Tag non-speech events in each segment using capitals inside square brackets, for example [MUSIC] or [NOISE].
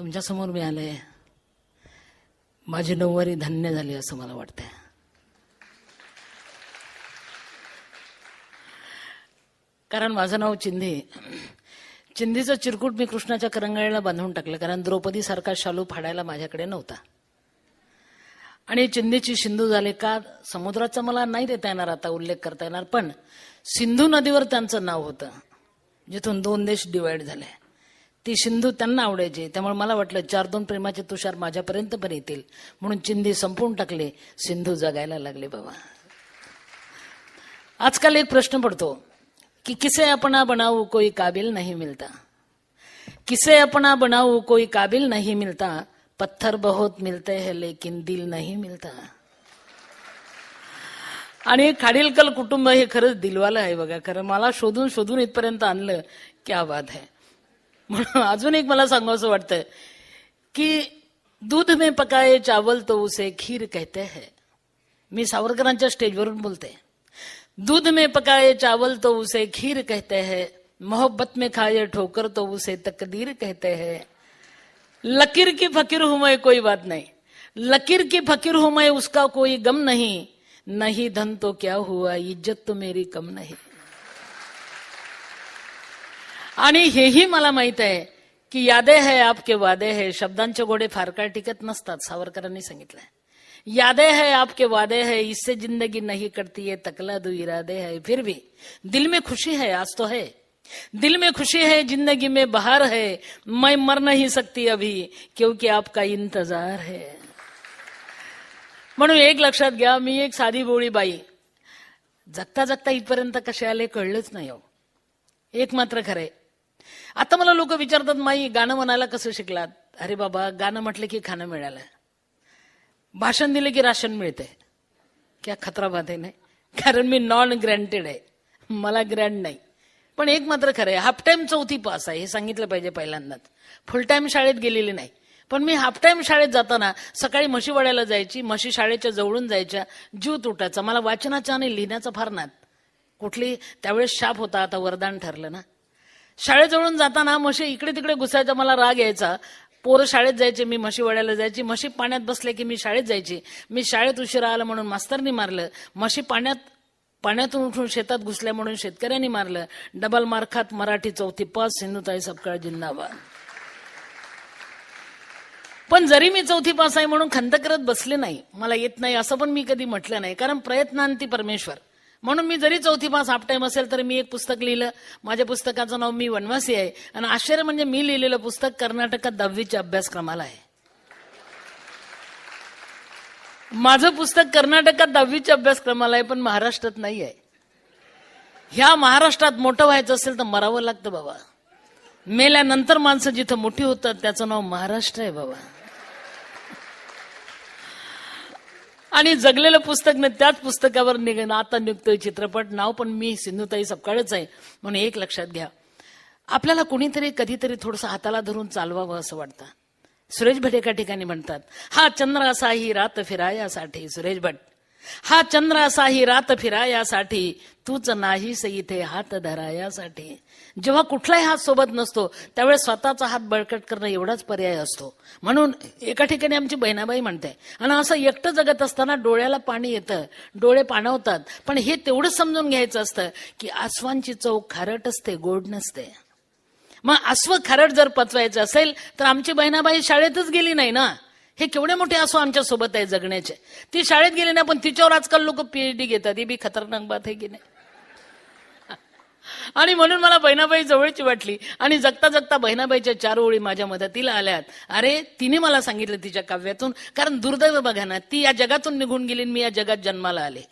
तुमच्यासमोर मी आले माझी नऊवारी धन्य झाली असं मला वाटतंय. कारण माझं नाव चिंधी चिंधीचं चिरकुट मी कृष्णाच्या करंगळीला बांधून टाकलं कारण द्रौपदी सारखा शालू फाडायला माझ्याकडे नव्हता. आणि चिंधीची सिंधू झाले का समुद्राचा मला नाही देता येणार आता उल्लेख करता येणार पण सिंधू नदीवर त्यांचं नाव होतं जिथून दोन देश डिवाइड झाले. ती सिंधू त्यांना आवडायची. त्यामुळे मला वाटलं चार दोन प्रेमाचे तुषार माझ्यापर्यंत पण येतील. म्हणून चिंधी संपवून टाकले. सिंधू जगायला लागले बाबा. आजकाल एक प्रश्न पडतो कि किसे अपना बनाऊ कोई काबिल नाही मिलता? किसे अपना बनाऊ कोई काबिल नाही मिलता? पत्थर बहुत मिलते हैं लेकिन दिल नाही मिलता. आणि खाडीलकल कुटुंब हे खरंच दिलवालं आहे बघा. खरं मला शोधून शोधून इथपर्यंत आणलं क्या बात आहे म्हणून अजून एक मला सांगावं वाटतं की दूध में पकाये चावल तो उसे खीर कहते हैं. मी सावरकरांच्या स्टेजवरून बोलते. दूध में पकाये चावल तो उसे खीर कहते है. मोहब्बत में खाए ठोकर तो उसे तकदीर कहते हैं. लकीर की फकीर हूं मैं कोई बात नहीं. लकीर की फकीर हूं मैं उसका कोई गम नहीं. नहीं धन तो क्या हुआ इज्जत तो मेरी कम नहीं. आणि हेही मला माहीत आहे की यादे है आपके वादे है. शब्दांचे गोडे फार काळ टिकत नसतात सावरकरांनी सांगितलंय. यादे है आपके वादे है. इससे जिंदगी नहीं कटती है. तकला दू इरादे है. फिर भी दिल में खुशी है आज तो है. दिल में खुशी है जिंदगी में बहार है. मैं मर नहीं सकती अभी क्योंकि आपका इंतजार है. म्हणून एक लक्षात घ्या मी एक साधी बोळी बाई. जगता जगता इथपर्यंत कसे आले कळलंच नाही हो. एक मात्र खरंय आता मला लोक विचारतात माई गाणं म्हणायला कसं शिकलात? अरे बाबा गाणं म्हटलं की खाणं मिळालं. भाषण दिलं की राशन मिळते क्या खतरा बात आहे नाही? कारण मी नॉन ग्रँटेड आहे. मला ग्रँड नाही. पण एक मात्र खरं आहे हाफ टाइम चौथी पास आहे हे सांगितलं पाहिजे पहिल्यांदाच. फुल टाइम शाळेत गेलेली नाही. पण मी हाफ टाइम शाळेत जाताना सकाळी म्हशी वाड्याला जायची म्हशी शाळेच्या जवळून जायच्या जीव तुटायचा. मला वाचनाचा आणि लिहिण्याचा फार नाद. कुठली? त्यावेळेस शाप होता आता वरदान ठरलं ना. शाळेजवळून जाताना म्हशी इकडे तिकडे घुसायचा मला राग यायचा. पोरं शाळेत जायचे मी म्हशी वड्याला जायची. म्हशी पाण्यात बसले की मी शाळेत जायची. मी शाळेत उशिरा आलं म्हणून मास्तरनी मारलं. म्हशी पाण्यात पाण्यातून उठून शेतात घुसल्या म्हणून शेतकऱ्यांनी मारलं. डबल मार्खात मराठी चौथी पाच सिंधुताई सपकाळ जिंदाबाद. पण जरी मी चौथी पास आहे म्हणून खंत करत बसले नाही. मला येत नाही असं पण मी कधी म्हटलं नाही. कारण प्रयत्नांती परमेश्वर. म्हणून मी जरी चौथी पास हाफ टाइम असेल तर मी एक पुस्तक लिहिलं. माझ्या पुस्तकाचं नाव मी वनवासी आहे. आणि आश्चर्य म्हणजे मी लिहिलेलं पुस्तक कर्नाटकात दहावीच्या अभ्यासक्रमाला आहे. माझं पुस्तक कर्नाटकात दहावीच्या अभ्यासक्रमाला आहे पण महाराष्ट्रात नाही आहे. ह्या महाराष्ट्रात मोठं व्हायचं असेल तर मरावं लागतं बाबा. मेल्यानंतर माणसं जिथं मोठी होतात त्याचं नाव महाराष्ट्र आहे बाबा. आणि जगलेलं पुस्तक न त्याच पुस्तकावर निघ आता निघतोय चित्रपट. नाव पण मी सिंधुताई सपकाळच आहे. म्हणून एक लक्षात घ्या. आपल्याला कुणीतरी कधीतरी थोडंसं हाताला धरून चालवावं असं वाटतं. सुरेश भट एका ठिकाणी म्हणतात हा चंद्र असा ही रात फिरायासाठी. सुरेश भट हा चंद्र असाही रात फिरायासाठी तूच नाहीस इथे हात धरायासाठी. जेव्हा कुठलाही हात सोबत नसतो त्यावेळेस स्वतःचा हात बळकट करणं एवढाच पर्याय असतो. म्हणून एका ठिकाणी आमची बहिणाबाई म्हणते आणि असं एकटं जगत असताना डोळ्याला पाणी येतं डोळे पाणवतात. पण हे तेवढंच समजून घ्यायचं असतं की आसवांची चव खारट असते गोड नसते. मग अस्व खारट जर पचवायचं असेल तर आमची बहिणाबाई शाळेतच गेली नाही ना? हे केवढे मोठे असो आमच्यासोबत आहे जगण्याचे. ती शाळेत गेली नाही पण तिच्यावर आजकाल लोक पीएचडी घेतात. ही बी खतरनाक बात आहे की नाही? [LAUGHS] आणि म्हणून मला बहिणाबाई जवळची वाटली. आणि जगता जगता बहिणाबाईच्या चार ओळी माझ्या मदतीला आल्यात. अरे तिने मला सांगितलं तिच्या काव्यातून. कारण दुर्दैव बघा ना ती या जगातून निघून गेली मी या जगात जन्माला आले.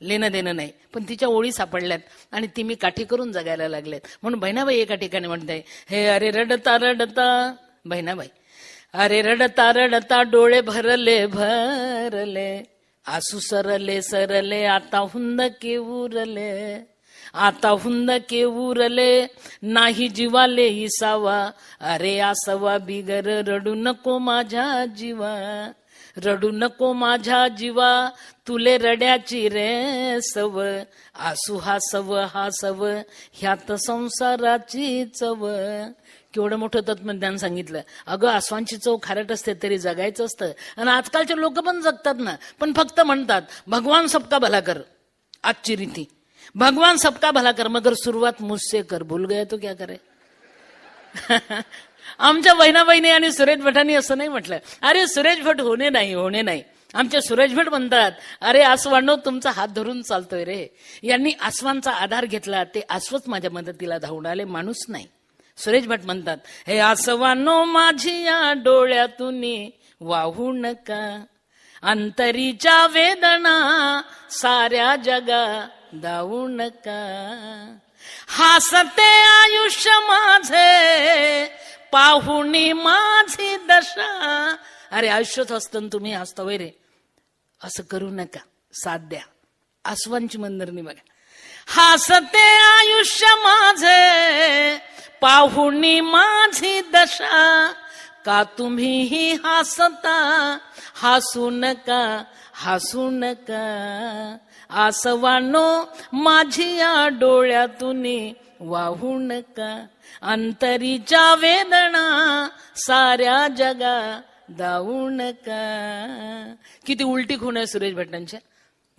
लेणं देणं नाही. पण तिच्या ओळी सापडल्यात आणि ती मी काठी करून जगायला लागलेत. म्हणून बहिणाबाई एका ठिकाणी म्हणते हे अरे रडता रडता. बहिणाबाई अरे रडता रडता डोळे भरले भरले. आसू सरले सरले आता हुंद के उरले. आता हुंद के उरले नाही जीवाले इसावा अरे आसवा बिगर रडू नको माझ्या जीवा. रडू नको माझ्या जीवा तुले रड्याची रे सव. आसू हा सव हा सव ह्यात संसाराची चव. केवढं मोठं तत्वज्ञान सांगितलं. अगं आसवांची चव खारट असते तरी जगायचं असतं. आणि आजकालचे लोक पण जगतात ना. पण फक्त म्हणतात भगवान सबका भला कर. आजची रीती. भगवान सबका भला कर मगर सुरुवात मुझसे कर. भूल गया तो क्या करे? [LAUGHS] आमच्या बहिणाबाईने आणि सुरेश भटांनी असं नाही म्हटलं. अरे सुरेश भट होणे नाही होणे नाही. आमचे सुरेश भट म्हणतात अरे आसवानो तुमचा हात धरून चालतोय रे. यांनी आसवांचा आधार घेतला ते आसवच माझ्या मदतीला धावून आले माणूस नाही. सुरेश भट म्हणतात हे आसवानो माझी या डोळ्यातून वाहू नका. अंतरीच्या वेदना साऱ्या जगा धावू नका. हासते आयुष्य माझे पाहुणी माझी दशा. अरे आयुष्यच असतं तुम्ही हसता वय रे. असं करू नका. साथ द्या. आसवांची मंदरणी बघा. हसते आयुष्य माझे. पाहुणी माझी दशा. का तुम्हीही हसता? हसू नका हसू नका. आसवानो माझी या डोळ्यातून वाहू नका अंतरीच्या वेदना साऱ्या जगा दावू नका किती उलटी खूण आहे सुरेश भटांच्या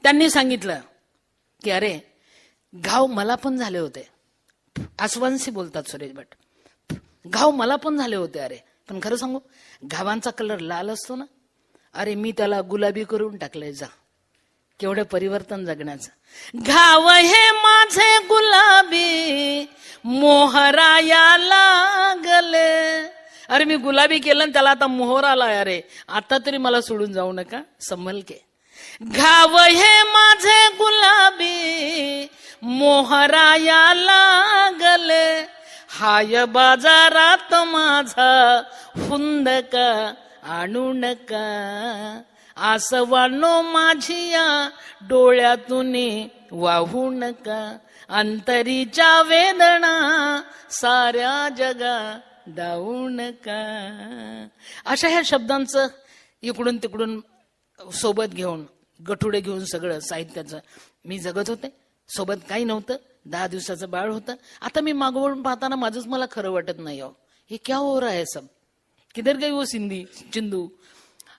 त्यांनी सांगितलं की अरे घाव मला पण झाले होते. आसवांशी बोलतात सुरेश भट घाव मला पण झाले होते अरे. पण खरं सांगू घावांचा कलर लाल असतो ना. अरे मी त्याला गुलाबी करून टाकलंय जा. केवढं परिवर्तन जगण्याचं. घाव हे माझे गुलाबी मोहराया लागले. अरे मी गुलाबी केलं आणि त्याला आता मोहर आला अरे आता तरी मला सोडून जाऊ नका संभल के. घाव हे माझे गुलाबी मोहराया लागले. हाय बाजारात माझा हुंद का आणू नका. आसवानो माझिया डोळ्यातून वाहू नका. अंतरीच्या वेदना साऱ्या जगा दाऊ नका. अशा ह्या शब्दांचं इकडून तिकडून सोबत घेऊन गठुडे घेऊन सगळं साहित्याचं मी जगत होते. सोबत काही नव्हतं. दहा दिवसाचं बाळ होतं. आता मी मागवून पाहताना माझंच मला खरं वाटत नाही हो हे क्या हो रहा है सब? किधर गई वो सिंधी चिंदू?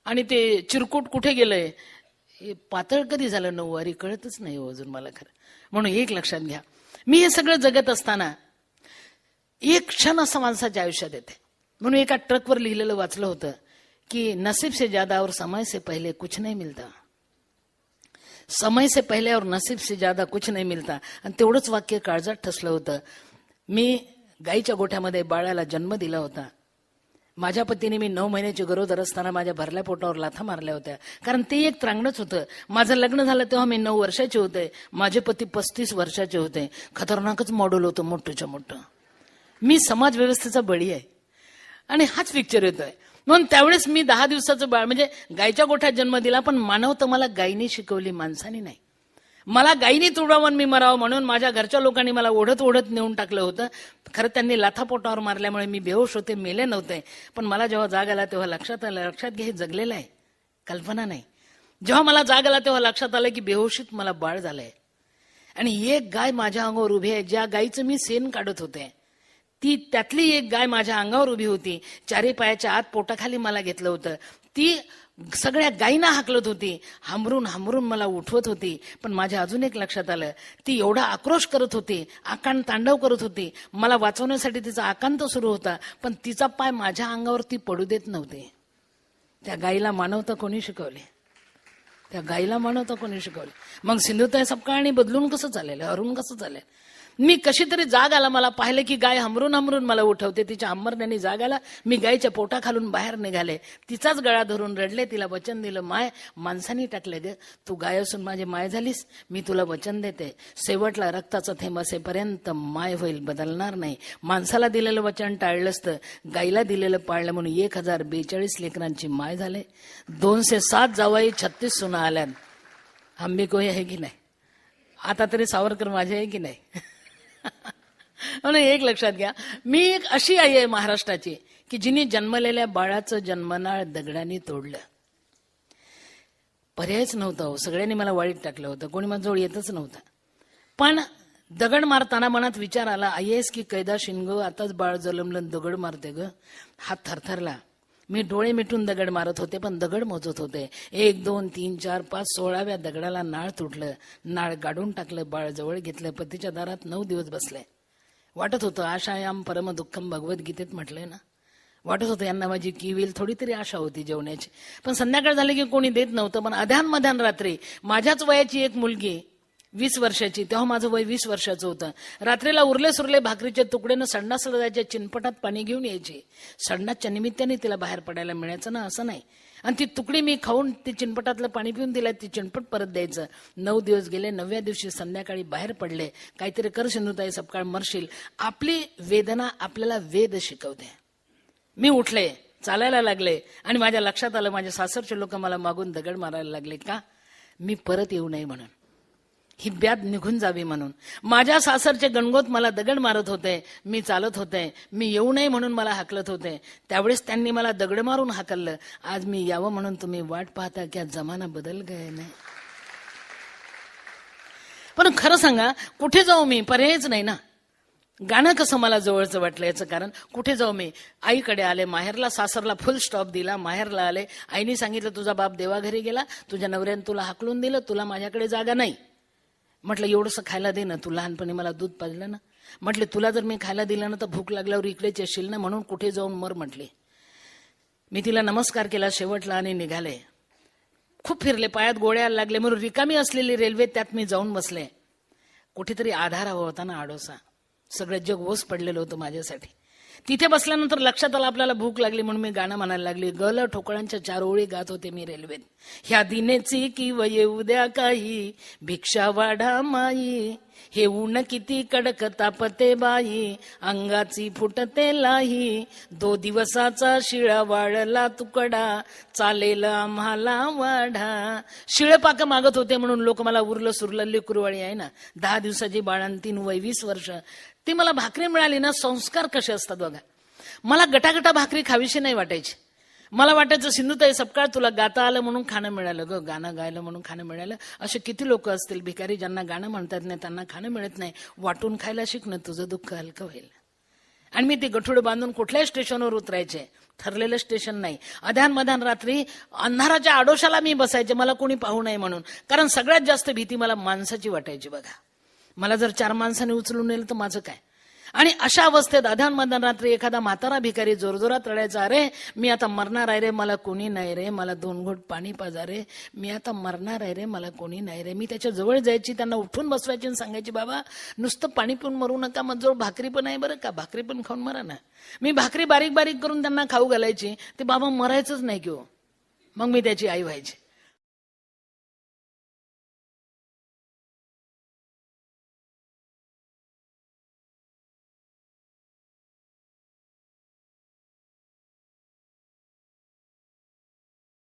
आणि ते चिरकूट कुठे गेलंय? हे पातळ कधी झालं नऊवारी कळतच नाही हो अजून मला खरं. म्हणून एक लक्षात घ्या. मी हे सगळं जगत असताना एक क्षण असं माणसाच्या आयुष्यात येते. म्हणून एका ट्रकवर लिहिलेलं वाचलं होतं की नसीब से ज्यादा और समय से पहले कुछ नहीं मिलता. समय से पहले और नसीब से ज्यादा कुछ नाही मिलता. आणि तेवढंच वाक्य काळजात ठसलं होतं. मी गाईच्या गोठ्यामध्ये बाळाला जन्म दिला होता. माझ्या पतीने मी नऊ महिन्याची गरोदर असताना माझ्या भरल्या पोटावर लाथा मारल्या होत्या. कारण ते एक त्रांगणच होतं. माझं लग्न झालं तेव्हा मी नऊ वर्षाचे होते. माझे पती पस्तीस वर्षाचे होते. खतरनाकच मॉडेल होतं मोठंच्या मोठं. मी समाज व्यवस्थेचा बळी आहे. आणि हाच पिक्चर येतोय. म्हणून त्यावेळेस मी दहा दिवसाचं बाळ म्हणजे गायच्या गोठ्यात जन्म दिला पण मानवता मला गायीने शिकवली माणसाने नाही. मला गायीने तुडावून मी मरावं म्हणून माझ्या घरच्या लोकांनी मला ओढत ओढत नेऊन टाकलं होतं. खरं त्यांनी लाथापोटावर मारल्यामुळे मी बेहोश होते मेले नव्हते. पण मला जेव्हा जाग आला तेव्हा लक्षात आलं लक्षात घे हे जगलेलं आहे. कल्पना नाही. जेव्हा मला जाग आला तेव्हा लक्षात आलं की बेहोशीत मला बाळ झालंय. आणि एक गाय माझ्या अंगावर उभी आहे ज्या गायीचं मी सेन काढत होते. ती त्यातली एक गाय माझ्या अंगावर उभी होती. चारी पायाच्या आत पोटाखाली मला घेतलं होतं. ती सगळ्या गायींना हाकलत होती. हांबरून हांबरून मला उठवत होती. पण माझ्या अजून एक लक्षात आलं. ती एवढा आक्रोश करत होती. आकांत तांडव करत होती. मला वाचवण्यासाठी तिचा आकांत सुरू होता. पण तिचा पाय माझ्या अंगावर ती पडू देत नव्हते. त्या गाईला मानवता कोणी शिकवले? त्या गाईला मानवता कोणी शिकवले? मग सिंधुताई सपकाळणी बदलून कसं चालेल अरुण कसं चालेल? मी कशी तरी जाग आला मला पाहिलं की गाय हमरून हमरून मला उठवते. तिच्या अंबरण्याने जाग आला. मी गायच्या पोटा खालून बाहेर निघाले. तिचाच गळा धरून रडले. तिला वचन दिलं माय माणसानी टाकले ग. तू गाय असून माझी माय झालीस. मी तुला वचन देते. शेवटला रक्ताचा थेंब असेपर्यंत माय होईल बदलणार नाही. माणसाला दिलेलं वचन टाळलं असतं. गाईला दिलेलं पाळलं म्हणून एक हजार बेचाळीस लेकरांची माय झाले. दोनशे सात जावाई छत्तीस सुना आल्यान आंबे कोही आहे की नाही? आता तरी सावरकर माझे आहे की नाही? म्हणून एक लक्षात घ्या. मी एक अशी आई आहे महाराष्ट्राची की जिने जन्मलेल्या बाळाचं जन्मनाळ दगडाने तोडलं. पर्यायच नव्हता हो. सगळ्यांनी मला वाईट टाकलं होतं. कोणी माझ्याजवळ येतच नव्हतं. पण दगड मारताना मनात विचार आला आय एस की कैदा शिनगो आताच बाळ जलमलं दगड मारते ग. हात थरथरला. मी डोळे मिटून दगड मारत होते पण दगड मोजत होते. एक दोन तीन चार पाच सोळाव्या दगडाला नाळ तुटलं. नाळ गाडून टाकलं बाळ जवळ घेतलं. पतीच्या दारात नऊ दिवस बसले. वाटत होतं आशायाम परम दुःखम भगवद्गीतेत म्हटलंय ना? वाटत होतं यांना माझी किविल थोडी तरी आशा होती जेवण्याची. पण संध्याकाळ झाली की कोणी देत नव्हतं पण अध्यान मध्यान रात्री माझ्याच वयाची एक मुलगी वीस वर्षाची. तेव्हा माझं वय वीस वर्षाचं होतं. रात्रीला उरले सुरले भाकरीच्या तुकडेनं संडासला जायच्या चिनपटात पाणी घेऊन यायचे. संडासच्या निमित्ताने तिला बाहेर पडायला मिळायचं ना असं नाही. आणि ती तुकडी मी खाऊन ती चिनपटातलं पाणी पिऊन तिला ती चिनपट परत द्यायचं. नऊ दिवस गेले नवव्या दिवशी संध्याकाळी बाहेर पडले. काहीतरी कर सिंधुताई सपकाळ मरशील. आपली वेदना आपल्याला वेद शिकवते. मी उठले चालायला लागले आणि माझ्या लक्षात आलं माझ्या सासरचे लोक मला मागून दगड मारायला लागले. का? मी परत येऊ नये म्हणून. ही ब्याद निघून जावी म्हणून. माझ्या सासरचे गणगोत मला दगड मारत होते. मी चालत होते. मी येऊ नये म्हणून मला हाकलत होते. त्यावेळेस त्यांनी मला दगड मारून हाकललं. आज मी यावं म्हणून तुम्ही वाट पाहता की जमाना बदल गय नाही. पण खरं सांगा कुठे जाऊ मी? पर्यायच नाही ना. गाणं कसं मला जवळचं वाटलं याचं कारण कुठे जाऊ मी? आईकडे आले माहेरला सासरला फुल स्टॉप दिला माहेरला आले. आईने सांगितलं तुझा बाप देवाघरी गेला. तुझ्या नवऱ्याने तुला हाकलून दिलं. तुला माझ्याकडे जागा नाही. म्हटलं एवढंसं खायला दे ना तू लहानपणी मला दूध पाजलं ना. म्हटले तुला जर मी खायला दिलं ना तर भूक लागल्यावर इकडेच येशील ना म्हणून कुठे जाऊन मर म्हटले. मी तिला नमस्कार केला शेवटला आणि निघाले. खूप फिरले पायात गोळ्या लागले. म्हणून रिकामी असलेली रेल्वे त्यात मी जाऊन बसले. कुठेतरी आधार हवा होता ना आडोसा. सगळं जग ओस पडलेलं होतं माझ्यासाठी. तिथे बसल्यानंतर लक्षात आलं आपल्याला भूक लागली म्हणून मी गाणं म्हणायला लागली. गल ठोकळांच्या चार ओळी गात होते मी रेल्वेत. ह्या दिनेची किंवा येऊ द्या काही. भिक्षा वाढा माई. हे ऊन किती कडक तापते बाई अंगाची फुटते लाही. दो दिवसाचा शिळा वाळला तुकडा चालेल आम्हाला वाढा. शिळपाक मागत होते म्हणून लोक मला उरलं सुरलं लेकुरवाळी आहे ना. दहा दिवसाची बाळांतीन वय वीस वर्ष. ती मला भाकरी मिळाली ना संस्कार कसे असतात बघा. मला गटागटा भाकरी खावीशी नाही वाटायची. मला वाटायचं सिंधुताई सपकाळ तुला गाता आलं म्हणून खाणं मिळालं ग गाणं गायलं म्हणून खाणं मिळालं. असे किती लोक असतील भिकारी ज्यांना गाणं म्हणतात नाही त्यांना खाणं मिळत नाही. वाटून खायला शिकणं तुझं दुःख हलकं होईल आणि मी ते गठुडं बांधून कुठल्याही स्टेशनवर उतरायचे. ठरलेलं स्टेशन नाही. अध्यान मध्यान रात्री अंधाराच्या आडोशाला मी बसायचे मला कोणी पाहू नये म्हणून. कारण सगळ्यात जास्त भीती मला माणसाची वाटायची बघा. मला जर चार माणसाने उचलून नेलं तर माझं काय? आणि अशा अवस्थेत अध्यान मध्यान रात्री एखादा म्हातारा भिकारी जोरजोरात रडायचा अरे मी आता मरणार आहे रे मला कोणी नाही रे मला दोन घोट पाणी पाजा रे मी आता मरणार आहे रे मला कोणी नाही रे मी त्याच्याजवळ जायची त्यांना उठून बसवायची आणि सांगायची बाबा नुसतं पाणी पिऊन मरू नका मग जवळ भाकरी पण आहे बरं का भाकरी पण खाऊन मरा ना. मी भाकरी बारीक बारीक करून त्यांना खाऊ घालायची ते बाबा मरायचंच नाही किंवा हो. मग मी त्याची आई व्हायची.